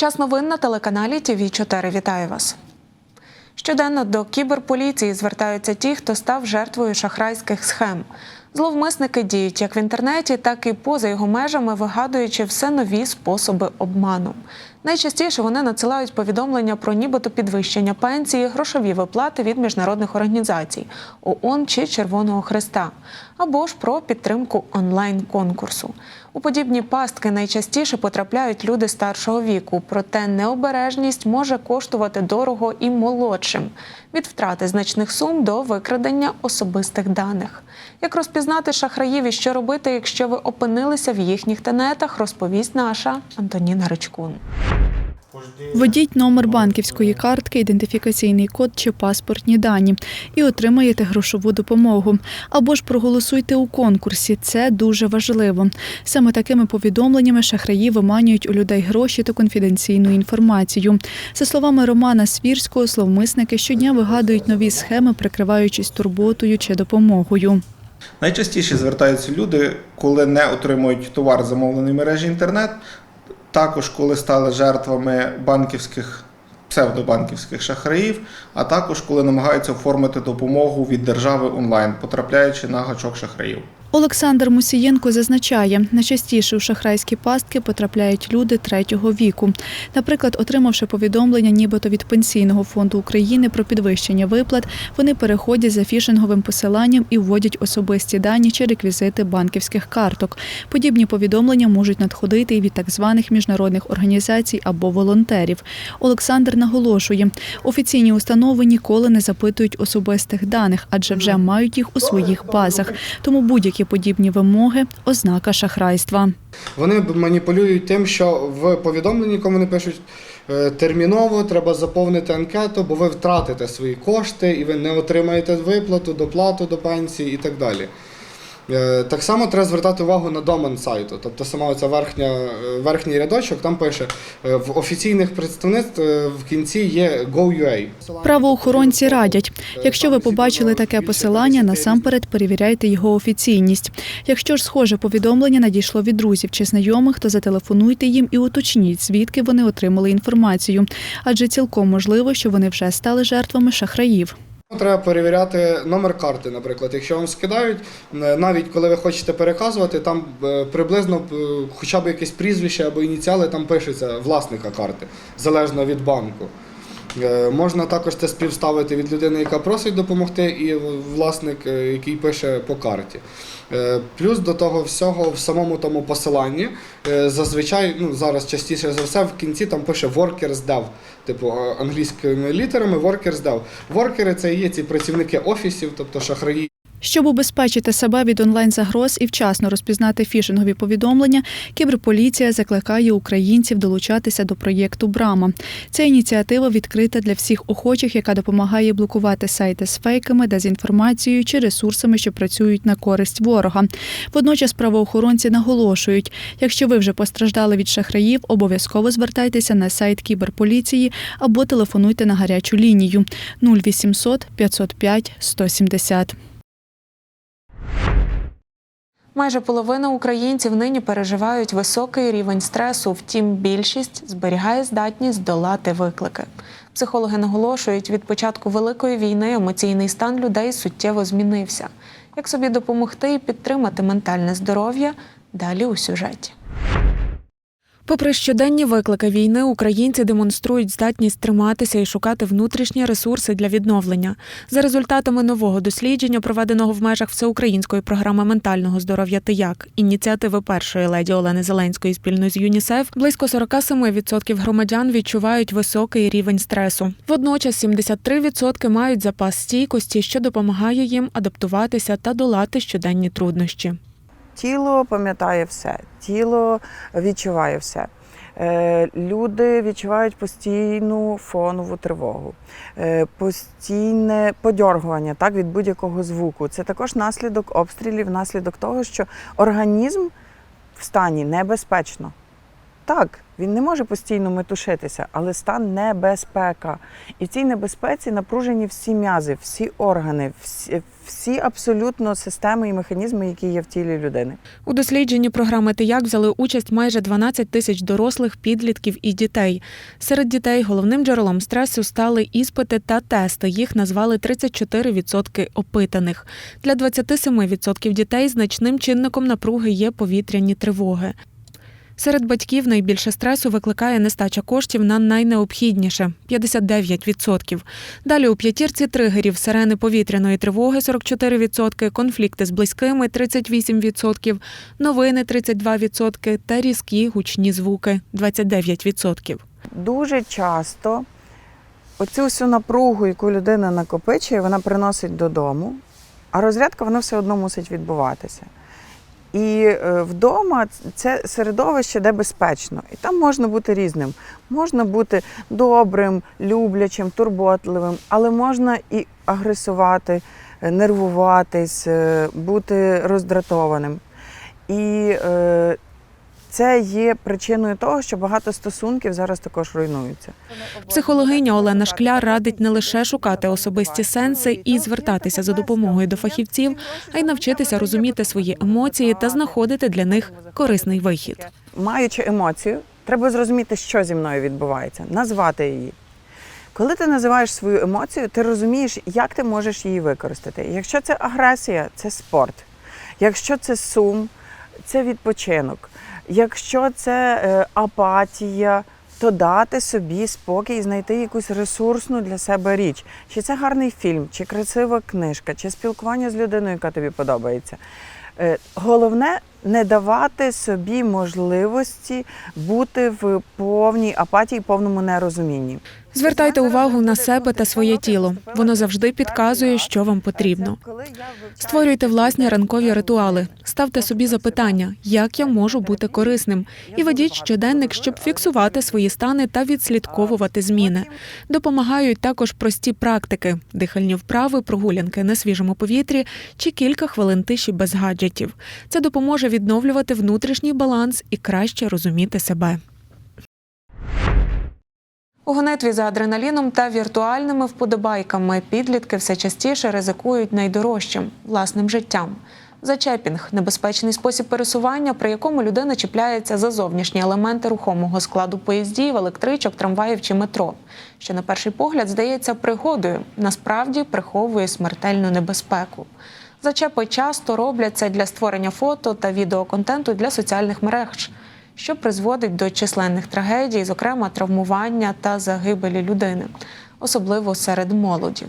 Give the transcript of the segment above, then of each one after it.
Час новин на телеканалі ТВ 4 Вітаю вас. Щоденно до кіберполіції звертаються ті, хто став жертвою шахрайських схем. Зловмисники діють як в інтернеті, так і поза його межами, вигадуючи все нові способи обману. Найчастіше вони надсилають повідомлення про нібито підвищення пенсії, грошові виплати від міжнародних організацій ООН чи Червоного Христа, або ж про підтримку онлайн-конкурсу. У подібні пастки найчастіше потрапляють люди старшого віку, проте необережність може коштувати дорого і молодшим від втрати значних сум до викрадення особистих даних. Як розпізнати шахраїв і що робити, якщо ви опинилися в їхніх тенетах, розповість наша Антоніна Ричкун. Введіть номер банківської картки, ідентифікаційний код чи паспортні дані і отримаєте грошову допомогу. Або ж проголосуйте у конкурсі. Це дуже важливо. Саме такими повідомленнями шахраї виманюють у людей гроші та конфіденційну інформацію. За словами Романа Свірського, словмисники щодня вигадують нові схеми, прикриваючись турботою чи допомогою. Найчастіше звертаються люди, коли не отримують товар замовлений мережі інтернет, також коли стали жертвами банківських псевдобанківських шахраїв, а також коли намагаються оформити допомогу від держави онлайн, потрапляючи на гачок шахраїв. Олександр Мусієнко зазначає, найчастіше у шахрайські пастки потрапляють люди третього віку. Наприклад, отримавши повідомлення нібито від Пенсійного фонду України про підвищення виплат, вони переходять за фішинговим посиланням і вводять особисті дані чи реквізити банківських карток. Подібні повідомлення можуть надходити і від так званих міжнародних організацій або волонтерів. Олександр наголошує, офіційні установи ніколи не запитують особистих даних, адже вже мають їх у своїх базах. Тому будь-які подібні вимоги ознака шахрайства. Вони маніпулюють тим, що в повідомленні, кому вони пишуть е, терміново, треба заповнити анкету, бо ви втратите свої кошти і ви не отримаєте виплату, доплату до пенсії і так далі. Е, Так само треба звертати увагу на домен сайту. Тобто сама оця верхня, е, верхній рядочок там пише е, в офіційних представництв в кінці є Go.ua. Правоохоронці радять, якщо ви побачили таке посилання, насамперед перевіряйте його офіційність. Якщо ж схоже повідомлення надійшло від друзів чи знайомих, то зателефонуйте їм і уточніть, звідки вони отримали інформацію, адже цілком можливо, що вони вже стали жертвами шахраїв. Треба перевіряти номер карти, наприклад. Якщо вам скидають, навіть коли ви хочете переказувати, там е, приблизно е, хоча б якесь прізвище або ініціали там пишеться власника карти, залежно від банку. Е, Можна також це співставити від людини, яка просить допомогти, і власник, е, який пише по карті. Е, Плюс до того всього в самому тому посиланні зазвичай, ну зараз частіше за все, в кінці там пише workers dev, типу англійськими літерами workers dev. Воркери це є ці працівники офісів, тобто шахраї. Щоб убезпечити себе від онлайн-загроз і вчасно розпізнати фішингові повідомлення, кіберполіція закликає українців долучатися до проєкту Брама. Ця ініціатива відкрита для всіх охочих, яка допомагає блокувати сайти з фейками, дезінформацією чи ресурсами, що працюють на користь ворога. Водночас правоохоронці наголошують, якщо ви вже постраждали від шахраїв, обов'язково звертайтеся на сайт кіберполіції або телефонуйте на гарячу лінію 0800 505 170. Майже половина українців нині переживають високий рівень стресу, втім, більшість зберігає здатність долати виклики. Психологи наголошують, від початку великої війни емоційний стан людей суттєво змінився. Як собі допомогти і підтримати ментальне здоров'я? Далі у сюжеті. Попри щоденні виклики війни, українці демонструють здатність триматися і шукати внутрішні ресурси для відновлення. За результатами нового дослідження, проведеного в межах всеукраїнської програми ментального здоров'я «Ти як» ініціативи першої леді Олени Зеленської спільно з ЮНІСЕФ, близько 47% громадян відчувають високий рівень стресу. Водночас 73% мають запас стійкості, що допомагає їм адаптуватися та долати щоденні труднощі. Тіло пам'ятає все, тіло відчуває все. Е, Люди відчувають постійну фонову тривогу, е, постійне подьоргування так, від будь-якого звуку. Це також наслідок обстрілів, наслідок того, що організм в стані небезпечно. Так, Він не може постійно метушитися, але стан небезпека. І в цій небезпеці напружені всі м'язи, всі органи, всі, всі абсолютно системи і механізми, які є в тілі людини. У дослідженні програми «Тияк» взяли участь майже 12 тисяч дорослих, підлітків і дітей. Серед дітей головним джерелом стресу стали іспити та тести. Їх назвали 34% опитаних. Для 27% дітей значним чинником напруги є повітряні тривоги. Серед батьків найбільше стресу викликає нестача коштів на найнеобхідніше 59%. Далі у п'ятірці тригерів сирени повітряної тривоги 44%, конфлікти з близькими 38%, новини 32% та різкі гучні звуки 29%. Дуже часто оцю всю напругу, яку людина накопичує, вона приносить додому, а розрядка вона все одно мусить відбуватися. І е, вдома це середовище, де безпечно. І там можна бути різним. Можна бути добрим, люблячим, турботливим, але можна і агресувати, е, нервуватись, е, бути роздратованим. І це є причиною того, що багато стосунків зараз також руйнуються. Психологиня Олена Шкляр радить не лише шукати особисті сенси і звертатися за допомогою до фахівців, а й навчитися розуміти свої емоції та знаходити для них корисний вихід. Маючи емоцію, треба зрозуміти, що зі мною відбувається, назвати її. Коли ти називаєш свою емоцію, ти розумієш, як ти можеш її використати. Якщо це агресія, це спорт. Якщо це сум, це відпочинок. Якщо це е, апатія, то дати собі спокій і знайти якусь ресурсну для себе річ. Чи це гарний фільм, чи красива книжка, чи спілкування з людиною, яка тобі подобається. Е, Головне не давати собі можливості бути в повній апатії, повному нерозумінні. Звертайте увагу на себе та своє тіло. Воно завжди підказує, що вам потрібно. Створюйте власні ранкові ритуали, ставте собі запитання, як я можу бути корисним, і ведіть щоденник, щоб фіксувати свої стани та відслідковувати зміни. Допомагають також прості практики: дихальні вправи, прогулянки на свіжому повітрі чи кілька хвилин тиші без гаджетів. Це допоможе відновлювати внутрішній баланс і краще розуміти себе. У гонитві за адреналіном та віртуальними вподобайками підлітки все частіше ризикують найдорожчим власним життям. Зачепінг небезпечний спосіб пересування, при якому людина чіпляється за зовнішні елементи рухомого складу поїздів, електричок, трамваїв чи метро, що на перший погляд здається пригодою, насправді приховує смертельну небезпеку. Зачепи часто роблять це для створення фото та відеоконтенту для соціальних мереж, що призводить до численних трагедій, зокрема травмування та загибелі людини, особливо серед молоді.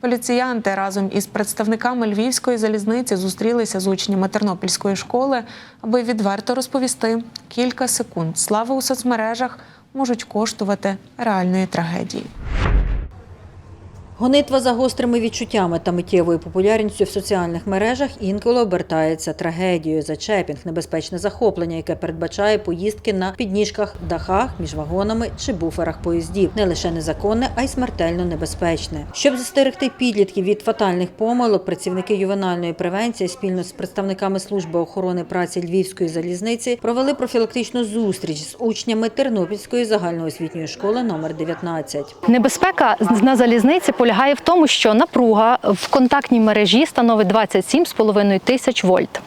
Поліціянти разом із представниками львівської залізниці зустрілися з учнями Тернопільської школи, аби відверто розповісти, кілька секунд слави у соцмережах можуть коштувати реальної трагедії. Гонитва за гострими відчуттями та миттєвою популярністю в соціальних мережах інколи обертається трагедією. Зачепінг – небезпечне захоплення, яке передбачає поїздки на підніжках, дахах, між вагонами чи буферах поїздів. Не лише незаконне, а й смертельно небезпечне. Щоб застерегти підлітків від фатальних помилок, працівники ювенальної превенції спільно з представниками служби охорони праці Львівської залізниці провели профілактичну зустріч з учнями Тернопільської загальноосвітньої школи номер 19. Небезпека на залізниці полягає в тому, що напруга в контактній мережі становить 27,5 тисяч вольт.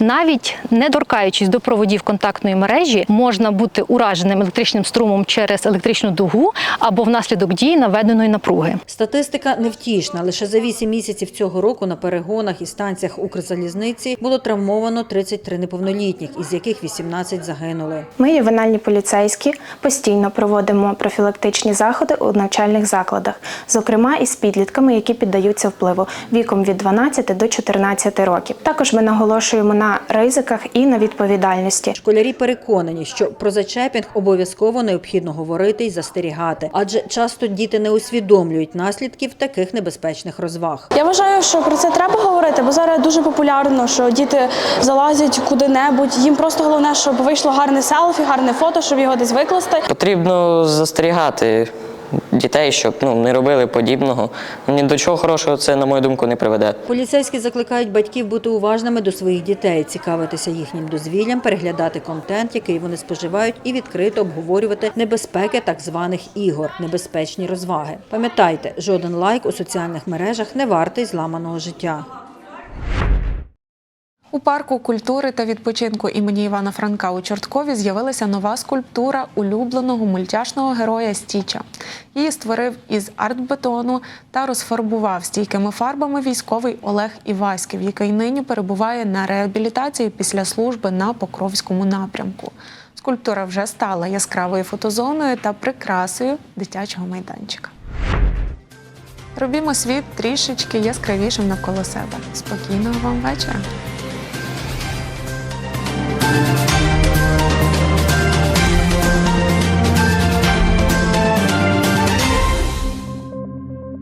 Навіть не торкаючись до проводів контактної мережі, можна бути ураженим електричним струмом через електричну дугу або внаслідок дії наведеної напруги. Статистика невтішна. Лише за 8 місяців цього року на перегонах і станціях Укрзалізниці було травмовано 33 неповнолітніх, із яких 18 загинули. Ми, ювенальні поліцейські, постійно проводимо профілактичні заходи у навчальних закладах, зокрема із підлітками, які піддаються впливу віком від 12 до 14 років. Також ми наголошуємо на ризиках і на відповідальності. Школярі переконані, що про зачепінг обов'язково необхідно говорити і застерігати, адже часто діти не усвідомлюють наслідків таких небезпечних розваг. Я вважаю, що про це треба говорити, бо зараз дуже популярно, що діти залазять куди-небудь. Їм просто головне, щоб вийшло гарне селфі, гарне фото, щоб його десь викласти. Потрібно застерігати дітей, щоб ну, не робили подібного. Ні до чого хорошого це, на мою думку, не приведе. Поліцейські закликають батьків бути уважними до своїх дітей, цікавитися їхнім дозвіллям, переглядати контент, який вони споживають, і відкрито обговорювати небезпеки так званих ігор, небезпечні розваги. Пам'ятайте, жоден лайк у соціальних мережах не вартий зламаного життя. У парку культури та відпочинку імені Івана Франка у Чорткові з'явилася нова скульптура улюбленого мультяшного героя Стіча. Її створив із артбетону та розфарбував стійкими фарбами військовий Олег Іваськів, який нині перебуває на реабілітації після служби на Покровському напрямку. Скульптура вже стала яскравою фотозоною та прикрасою дитячого майданчика. Робімо світ трішечки яскравішим навколо себе. Спокійного вам вечора!